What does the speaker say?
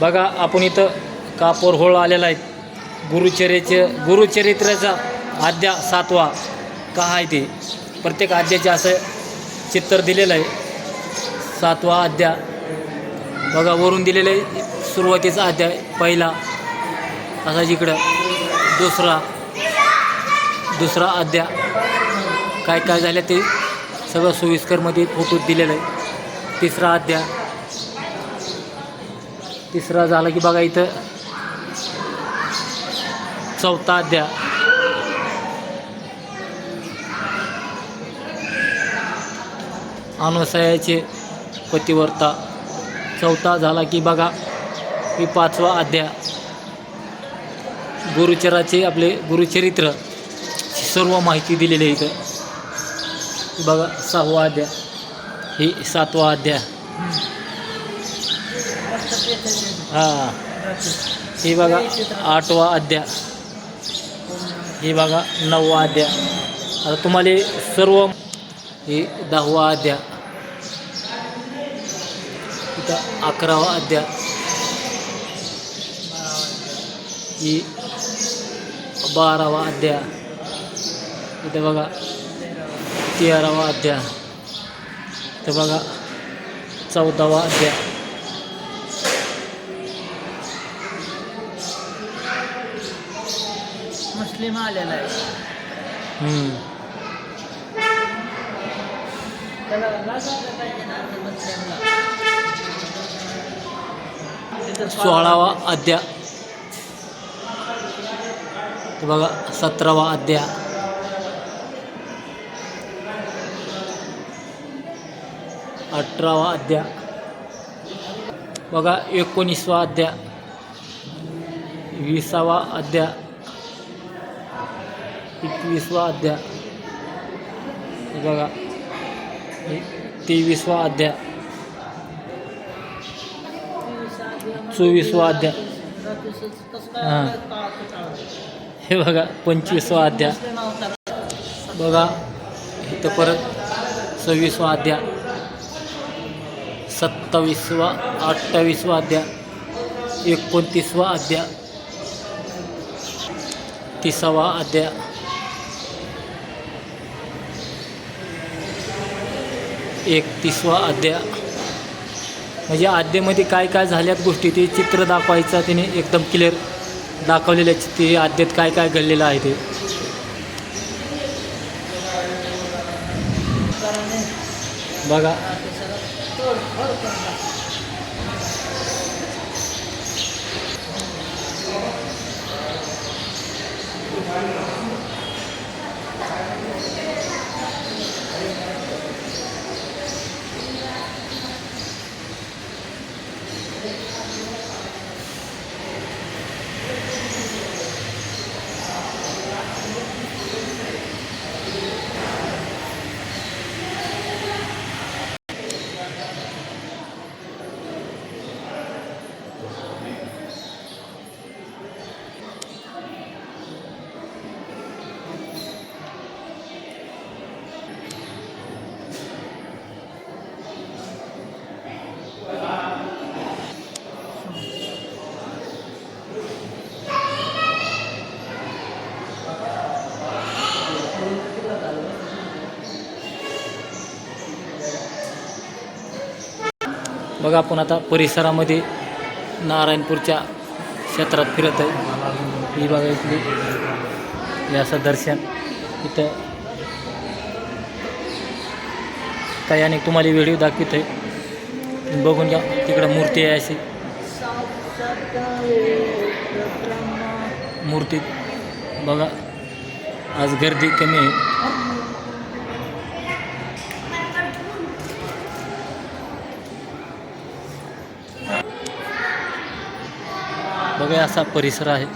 बघा आपण इथं कापूर होळ आलेला आहे? गुरुचरित्र गुरुचरित्राचा आद्या सातवा का आहे ते? प्रत्येक आद्याचे असं चित्र दिलेलं आहे. सातवा आद्या बघा वरून दिलेलं आहे. सुरुवातीचा अध्याय पहिला असा जिकडं दुसरा दुसरा अध्याय काय काय झालं ते सगळं सोयीस्करमध्ये फोटोत दिलेलं आहे. तिसरा अध्याय तिसरा झाला की बघा इथं. चौथा अध्याय. अनुसयाचे पतिवर्ता. चौथा झाला की बघा ही पाचवा अध्याय. गुरुचराचे आपले गुरुचरित्र. सर्व माहिती दिलेली आहे इथं. बघा सहावा अध्याय. ही सातवा अध्याय. हां. ही बघा आठवा अध्याय. ही बघा नववा अध्याय. आता तुम्हाला सर्व ही दहावा अध्याय. इथं अकरावा अध्याय. ही बारावा अध्याय. इथं बघा तेरावा अध्याय. इथं बघा चौदावा अध्याय. मुस्लिम आलेला आहे. सोळावा अध्याय ते बघा सतरावा अध्याय अठरावा अध्याय बघा एकोणीसवा अध्याय विसावा अध्याय एकवीसवा अध्याय। हे बघा। तेवीसवा अध्याय। चोवीसवा अध्याय। हाँ. हे पंचवीसवा अध्याय। बघा अध्याय। सत्तावीसवा, अठ्ठावीसवा अध्याय। एकोणतीसवा अध्याय। तिसावा अध्याय। एकतीसवा अध्याय म्हणजे अध्यामध्ये काय काय झाल्यात गोष्टी ते चित्र दाखवायचं तिने एकदम क्लिअर दाखवलेलं आहे. ते आद्यात काय काय घडलेलं आहे ते. बघा. बघा आपण आता परिसरामध्ये नारायणपूरच्या क्षेत्रात फिरत आहे. ही बघा इथली. हे असं दर्शन. इथं काही अनेक तुम्हाला व्हिडिओ दाखवित आहे बघून घ्या. तिकडं मूर्ती आहे अशी. मूर्ती. बघा. आज गर्दी कमी आहे. बघा असा परिसर आहे.